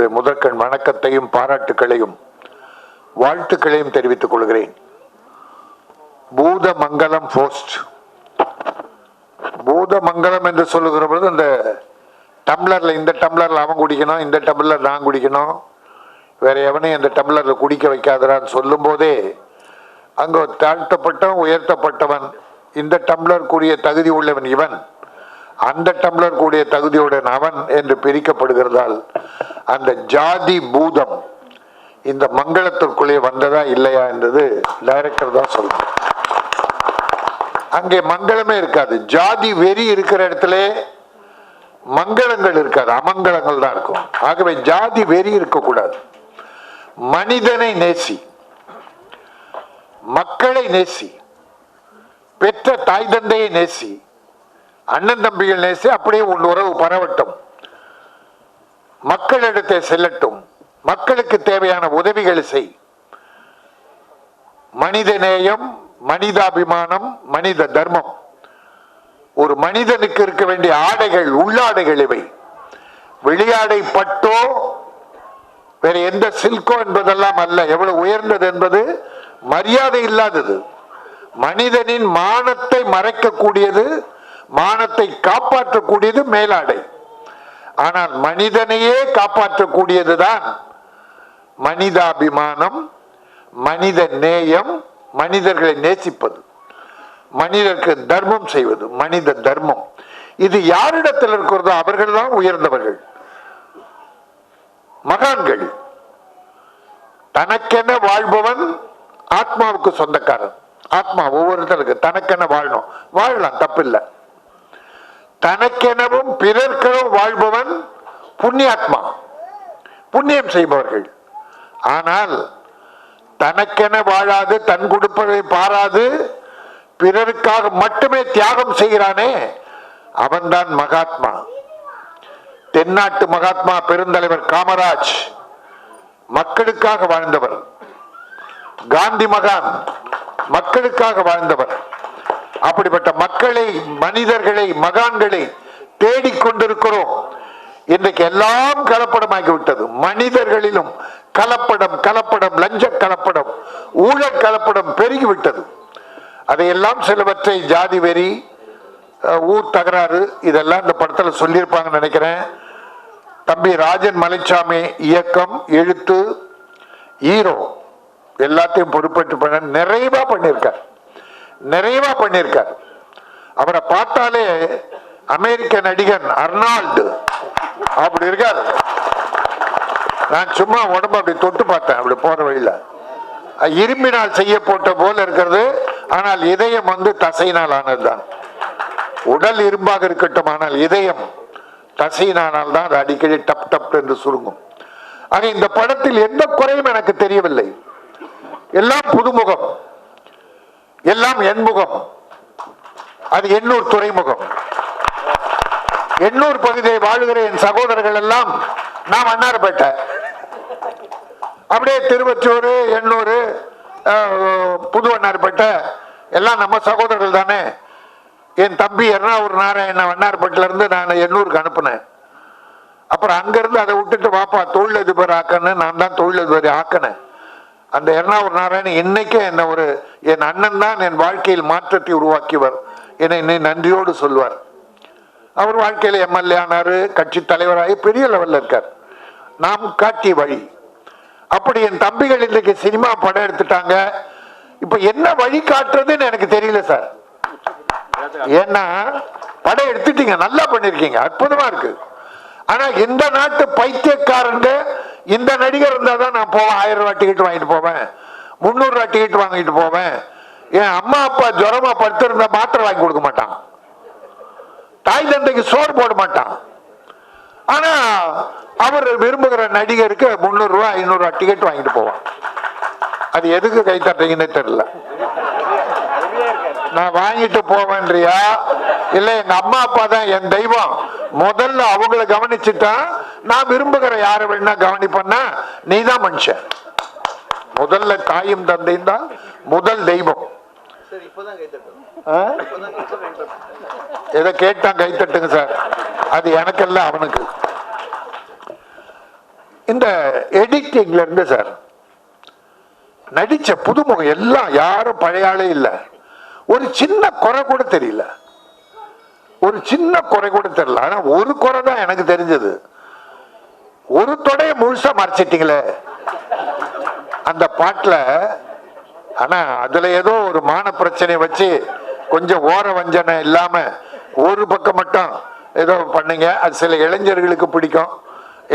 என்னுடைய முதற்கண் வணக்கத்தையும் பாராட்டுகளையும் வாழ்த்துக்களையும் தெரிவித்துக் கொள்கிறேன். பூதமங்கலம் போஸ்ட். பூதமங்கலம் என்று சொல்லுகிற பொழுது அந்த டம்ளரில் இந்த டம்ளரில் அவன் குடிக்கணும் இந்த டம்ளர் நான் குடிக்கணும். வேற எவனையும் இந்த டம்ளர்ல குடிக்க வைக்காதடான்னு சொல்லும் போதே அங்க தாழ்த்தப்பட்டவன் உயர்த்தப்பட்டவன் இந்த டம்ளருக்குரிய தகுதி உள்ளவன் இவன். அந்த டம்ளர் கூடிய தகுதியுடன் அவன் என்று பிரிக்கப்படுகிறதால் அந்த ஜாதி பூதம் இந்த மங்களத்திற்குள்ளே வந்ததா இல்லையா என்றது டைரக்டர் தான் சொல்லணும் அங்கே மங்களமே இருக்காது. ஜாதி வெறி இருக்கிற இடத்துல மங்களங்கள் இருக்காது. அமங்கலங்கள் தான் இருக்கும். ஆகவே ஜாதி வெறி இருக்கக்கூடாது. மனிதனை நேசி மக்களை நேசி பெற்ற தாய் தந்தையை நேசி அண்ணன் தம்பிகள் நேசி அப்படியே உன் உறவு பரவட்டும். மக்களிடத்தை செல்லட்டும். மக்களுக்கு தேவையான உதவிகளை செய். மனித நேயம் மனிதாபிமானம் மனித தர்மம். ஒரு மனிதனுக்கு இருக்க வேண்டிய ஆடைகள் உள்ளாடைகள் இவை. வெளியாடை பட்டோ வேற எந்த சில்கோ என்பதெல்லாம் அல்ல. எவ்வளவு உயர்ந்தது என்பது மரியாதை இல்லாதது. மனிதனின் மானத்தை மறைக்கக்கூடியது மானத்தை காப்பாற்றக்கூடியது மேலாடை. ஆனால் மனிதனையே காப்பாற்றக்கூடியதுதான் மனிதாபிமானம் மனித நேயம் மனிதர்களை நேசிப்பது மனிதருக்கு தர்மம் செய்வது மனித தர்மம். இது யாரிடத்தில் இருக்கிறதோ அவர்கள் தான் உயர்ந்தவர்கள். மகான்கள். தனக்கென வாழ்பவன் ஆத்மாவுக்கு சொந்தக்காரன். ஆத்மா ஒவ்வொருத்தருக்கு தனக்கென வாழணும். வாழலாம் தப்பில்லை. தனக்கெனவும் பிறர்க்கெனவும் வாழ்பவன் புண்ணியாத்மா. புண்ணியம் செய்பவர்கள். ஆனால் தனக்கென வாழாது தன் கொடுப்பதை பாராது பிறருக்காக மட்டுமே தியாகம் செய்கிறானே அவன்தான் மகாத்மா. தென்னாட்டு மகாத்மா பெருந்தலைவர் காமராஜ் மக்களுக்காக வாழ்ந்தவர். காந்தி மகான் மக்களுக்காக வாழ்ந்தவர். அப்படிப்பட்ட மக்களை மனிதர்களை மகான்களை தேடிக்கொண்டிருக்கிறோம் இன்றைக்கு எல்லாம் கலப்படமாகி விட்டது மனிதர்களிலும் கலப்படம் கலப்படம் லஞ்ச கலப்படம் ஊழல் கலப்படம் பெருகிவிட்டது. அதையெல்லாம் சிலவற்றை ஜாதி வெறி ஊர் தகராறு இதெல்லாம் இந்த படத்தில் சொல்லியிருப்பாங்கன்னு நினைக்கிறேன். தம்பி ராஜன் மலைச்சாமி இயக்கம் எழுத்து ஈரோ எல்லாத்தையும் பொறுப்பேற்று பண்ண நிறைவா பண்ணியிருக்கார். நிறைவா பண்ணியிருக்கார் அவரை பார்த்தாலே அமெரிக்க நடிகன் அர்னால்டு. அப்படி இருக்கார். நான் சும்மா உடம்பு அப்படி தொட்டு பார்த்தேன் அப்படி போற வழியில. இரும்பினால் செய்ய போட்ட போல இருக்கிறது ஆனால் இதயம் வந்து தசையினால் ஆனதுதான் உடல் இரும்பாக இருக்கட்டும் ஆனால் இதயம் தசையினால் தான் அது அடிக்கடி டப் டப் என்று சுருங்கும். ஆக இந்த படத்தில் எந்த குறையும் எனக்கு தெரியவில்லை. எல்லாம் புதுமுகம். எல்லாம் எண்முகம் அது எண்ணூர் துறைமுகம். எண்ணூர் பகுதியை வாழுகிற என் சகோதரர்கள் எல்லாம் நாம் அன்னார்பேட்டை அப்படியே திருவச்சூர் எண்ணூர் புது வண்ணார்பேட்டை எல்லாம் நம்ம சகோதரர்கள் தானே. என் தம்பி எர்ணாவூர் நாராயண வண்ணார்பேட்டிலேருந்து நான் எண்ணூருக்கு அனுப்புனேன். அப்புறம் அங்கேருந்து அதை விட்டுட்டு வாப்பா தொழிலதிபர் ஆக்கன்னு நான் தான் தொழிலதிபர் ஆக்கினேன். அந்த எர்ணாவூர் நாராயணன் இன்னைக்கே என்ன ஒரு என் அண்ணன் தான் என் வாழ்க்கையில் மாற்றத்தை உருவாக்கியவர். என்னை என்னை நன்றியோடு சொல்வார். அவர் வாழ்க்கையில் எம்எல்ஏ ஆனார் கட்சி தலைவராகி பெரிய லெவலில் இருக்கார். நாம் காட்டிய வழி. அப்படி என் தம்பிகள் இன்றைக்கு சினிமா படம் எடுத்துட்டாங்க. இப்போ என்ன வழி காட்டுறதுன்னு எனக்கு தெரியல சார். ஏன்னா படம் எடுத்துட்டீங்க நல்லா பண்ணிருக்கீங்க அற்புதமா இருக்கு. ஆனா இந்த நாட்டு பைத்தியக்காரன் இந்த நடிகர் இருந்தால் தான் நான் போவேன். ஆயிரம் ரூபா டிக்கெட் வாங்கிட்டு போவேன். முந்நூறு டிக்கெட் வாங்கிட்டு போவேன். என் அம்மா அப்பா ஜுரமா படுத்திருந்தா மாத்திரை வாங்கி கொடுக்க மாட்டான். தாய் தந்தைக்கு சோறு போட மாட்டான். ஆனா அவர் விரும்புகிற நடிகருக்கு முந்நூறு ரூபாய் ஐநூறு டிக்கெட் வாங்கிட்டு போவான். அது எதுக்கு கை தட்டுறீங்கன்னு தெரியல. நான் வாங்கிட்டு போவேன்றியா? இல்ல எங்க அம்மா அப்பா தான் என் தெய்வம். முதல்ல அவங்கள கவனிச்சுட்டா நான் விரும்புகிற யாரை வேணா கவனிப்பேன்னா நீ தான் மனுஷன். முதல்ல தாயும் தந்தையும் தான் முதல் தெய்வம். எதை கேட்டா கை தட்டுங்க சார். அது எனக்கல்ல அவனுக்கு. இந்த எடிட்டிங்ல இருந்து சார் நடிச்ச புதுமுகம் எல்லாம் யாரும் பழைய ஆளே இல்லை. ஒரு சின்ன குறை கூட தெரியல. ஒரு சின்ன குறை கூட தெரியல. ஆனா ஒரு குறை தான் எனக்கு தெரிஞ்சது. ஒரு தொடைய முழுசா மறைச்சிட்டீங்களே. அந்த பாட்டுல ஆனா அதுல ஏதோ ஒரு மான பிரச்சனை வச்சு கொஞ்சம் ஓர வஞ்சனை இல்லாம ஒரு பக்கம் மட்டும் ஏதோ பண்ணுங்க. அது சில இளைஞர்களுக்கு பிடிக்கும்.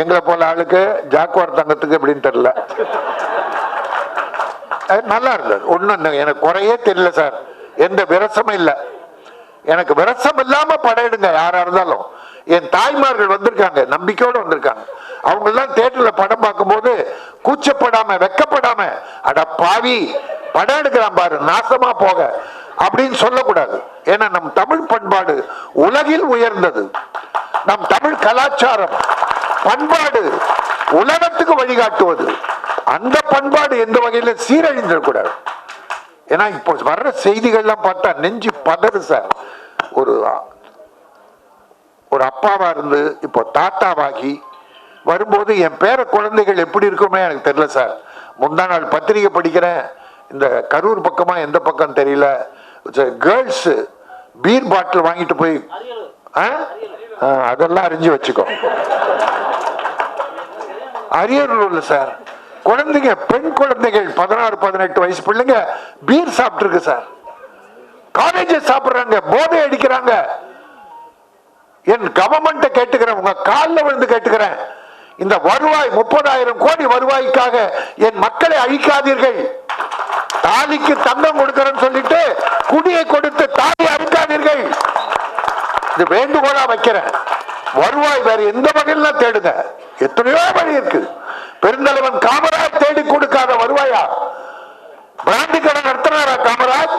எங்களை போல ஆளுக்கு ஜாக்குவார் தங்கத்துக்கு அப்படின்னு தெரியல. அது நல்லா இருந்தது. ஒன்றும் எனக்கு குறையே தெரியல சார். எந்த விரசமும் இல்லை. எனக்கு விரசம் இல்லாம படையிடுங்க யாரா இருந்தாலும். என் தாய்மார்கள் வந்திருக்காங்க நம்பிக்கையோடு வந்திருக்காங்க. அவங்க எல்லாம் தேட்டர்ல படம் பார்க்கும்போது கூச்சப்படாம வெக்கப்படாம அட பாவி படம் எடுக்கிறான் பாரு நாசமா போக அப்படின்னு சொல்லக்கூடாது. ஏன்னா நம் தமிழ் பண்பாடு உலகில் உயர்ந்தது. நம் தமிழ் கலாச்சாரம் பண்பாடு உலகத்துக்கு வழிகாட்டுவது. அந்த பண்பாடு எந்த வகையில சீரழிந்துடக்கூடாது. ஏன்னா இப்போ வர்ற செய்திகள்லாம் பார்த்தா நெஞ்சு பதறு சார். ஒரு ஒரு அப்பாவா இருந்து இப்போ தாத்தாவாகி வரும்போது என் பேர குழந்தைகள் எப்படி இருக்குமே எனக்கு தெரியல சார். முந்தா நாள் பத்திரிகை படிக்கிறேன். இந்த கரூர் பக்கமா எந்த பக்கம் தெரியல. கேர்ள்ஸ் பீர் பாட்டில் வாங்கிட்டு போய் ஆ? அதெல்லாம் அறிஞ்சு வச்சுக்கோ. அரியலூர்ல சார். குழந்தைங்க பெண் குழந்தைகள் பதினாறு பதினெட்டு வயசு பிள்ளைங்க பீர் சாப்பிட்டுருக்கு சார். காலேஜ் சாப்பிட்றாங்க போதை அடிக்கிறாங்க. என் கவர்மெண்ட்டை கேட்டுக்கிறேன் உங்க காலில் விழுந்து கேட்டுக்கிறேன். இந்த வருவாய் முப்பதாயிரம் கோடி வருவாய்க்காக என் மக்களை அழிக்காதீர்கள். தாலிக்கு தங்கம் கொடுக்கிறேன்னு சொல்லிட்டு குடியை கொடுத்து தாலி அறுக்காதீர்கள். இது வேண்டுகோளா வைக்கிறேன். வருவாய் வேற எந்த வகையில தேடுங்க. எத்தனையோ வழி இருக்கு. பெருந்தலைவன் காமராஜ் தேடி கொடுக்காத வருவாயா பிராந்தி கடை நடத்தினாரா காமராஜ்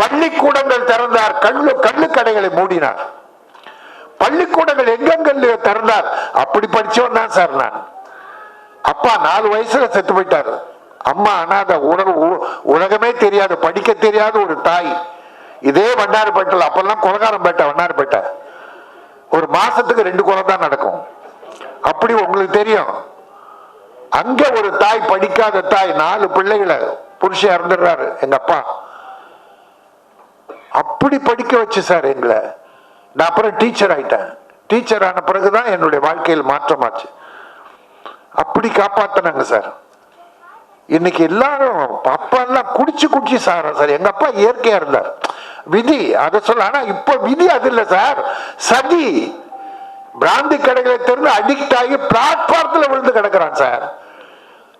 பள்ளிக்கூடங்கள் திறந்தார். கல்லு கல்லு கடைகளை மூடினார். பள்ளிக்கூடங்கள் எங்கெங்க திறந்தார். அப்படி படிச்சவன் தான் சார் நான். அப்பா நாலு வயசுல செத்து போயிட்டாரு. அம்மா அனாத உணவு உலகமே தெரியாது படிக்க தெரியாத ஒரு தாய். இதே வண்ணாரப்பேட்டில் அப்பெல்லாம் குலகாரம்பேட்டை வண்ணாரப்பேட்டை ஒரு மாசத்துக்கு ரெண்டு குலம் தான் நடக்கும். அப்படி உங்களுக்கு தெரியும். அங்க ஒரு தாய் படிக்காத தாய் நாலு பிள்ளைகளை புருஷன் இறந்துடுறாரு எங்க அப்பா. அப்படி படிக்க வச்சு சார் எங்களை. நான் அப்புறம் டீச்சர் ஆயிட்டேன். டீச்சர் ஆன பிறகுதான் என்னுடைய வாழ்க்கையில் மாற்றமாச்சு. அப்படி காப்பாத்தினாங்க சார். இன்னைக்கு எல்லாரும் அப்பா எல்லாம் குடிச்சு குடிச்சு சார் சார். எங்க அப்பா இயற்கையா இருந்தார். விதி அதை சொல்ல ஆனா இப்ப விதி அது இல்ல சார். சதி. பிராந்தி கடைகளை திறந்து அடிக்ட் ஆகி பிளாட்பாரத்தில் விழுந்து கிடக்குறான் சார்.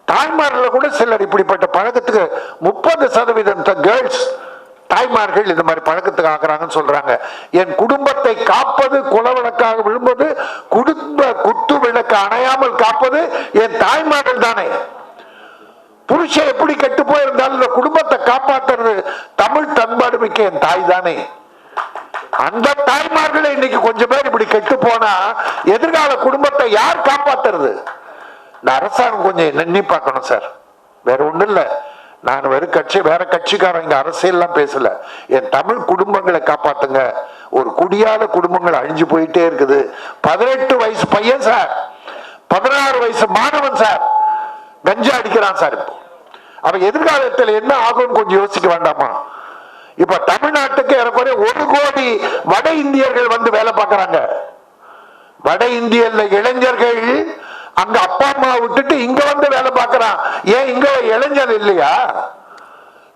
தாய்மார்கள் கூட சிலர் இப்படிப்பட்ட பழக்கத்துக்கு முப்பது சதவீதம் கேர்ள்ஸ் தாய்மார்கள் இந்த மாதிரி பழக்கத்துக்கு ஆக்குறாங்கன்னு சொல்றாங்க. என் குடும்பத்தை காப்பது குலவிளக்காக விழும்பது குடும்ப குத்து விளக்கு அணையாமல் காப்பது என் தாய்மார்கள் தானே. புருஷன் எப்படி கெட்டு போயிருந்தாலும் இந்த குடும்பத்தை காப்பாற்றுறது தமிழ் தன்பாடு மிக்க என் தாய் தானே. அந்த தாய்மார்களை இன்னைக்கு கொஞ்சம் பேர் இப்படி கெட்டு போனா எதிர்கால குடும்பத்தை யார் காப்பாத்துறது? இந்த அரசாங்கம் கொஞ்சம் எண்ணி பார்க்கணும் சார். வேற ஒண்ணும் இல்லை. நான் வெறும் கட்சி வேற கட்சிக்காரன் இங்க அரசியல்லாம் பேசல. என் தமிழ் குடும்பங்களை காப்பாத்துங்க. ஒரு குடியாத குடும்பங்கள் அழிஞ்சு போயிட்டே இருக்குது. பதினெட்டு வயசு பையன் சார் பதினாறு வயசு மாணவன் சார் கஞ்சா அடிக்கிறான் சார் இப்போ. அவன் எதிர்காலத்தில் என்ன ஆகும்னு கொஞ்சம் யோசிக்க வேண்டாமா? இப்ப தமிழ்நாட்டுக்கு ஏறக்குறைய ஒரு கோடி வட இந்தியர்கள் வந்து வேலை பார்க்கறாங்க. வட இந்தியர்ல இளைஞர்கள் அங்க அப்பா அம்மா விட்டுட்டு இங்க வந்து வேலை பார்க்கறான். ஏன் இளைஞர் இல்லையா?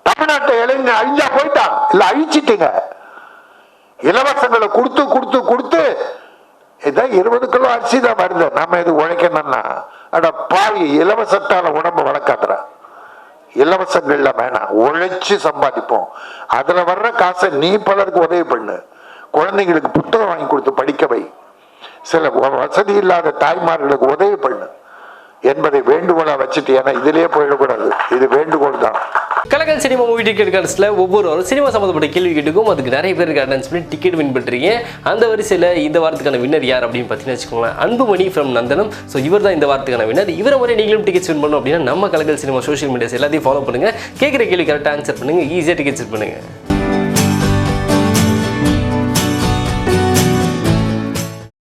தமிழ்நாட்டை இளைஞர் அழிஞ்சா போயிட்டான் இல்ல அழிச்சிட்டீங்க. இலவசங்களை கொடுத்து கொடுத்து கொடுத்து இதான் இருபது கிலோ அரிசி தான் வருது. நம்ம இது உழைக்கணும்னா. அட பாவி இலவசத்தால உடம்பு வளர்க்காதுற இலவசங்கள்ல வேணாம் உழைச்சு சம்பாதிப்போம். அதுல வர்ற காசை நீ பலருக்கு உதவி பண்ணு. குழந்தைங்களுக்கு புத்தகம் வாங்கி கொடுத்து படிக்க வை. சில வசதி இல்லாத தாய்மார்களுக்கு உதவி பண்ணு. என்பதை வேண்டுகோளா வச்சுட்டு ஏன்னா இதுலயே போயிடக்கூடாது. இது வேண்டுகோள் தான். கலக்கல் சினிமா மூவி டிக்கெட் கார்ட்ஸில் ஒவ்வொருவரும் சினிமா சம்மந்தப்பட்ட கேள்வி கேட்டுக்கும் அதுக்கு நிறைய பேருக்கு அட்டன்ஸ் பண்ணி டிக்கெட் வின் பண்ணுறீங்க அந்த வரிசையில் இந்த வாரத்துக்கான வின்னர் யார் அப்படின்னு பார்த்தீங்கன்னா வச்சுக்கோங்களேன். Anbumani from Nandanam. ஸோ இவர் தான் இந்த வாரத்துக்கான வின்னர் இவரை முறை நீங்களும் டிக்கெட்ஸ் வின் பண்ணணும் அப்படின்னா நம்ம கலக்கல் சினிமா சோஷியல் மீடியாஸ் எல்லாத்தையும் ஃபாலோ பண்ணுங்கள் கேட்குற கேள்வி கரெக்டாக ஆன்சர் பண்ணுங்கள் ஈஸியாக டிக்கெட்ஸ் பண்ணுங்கள்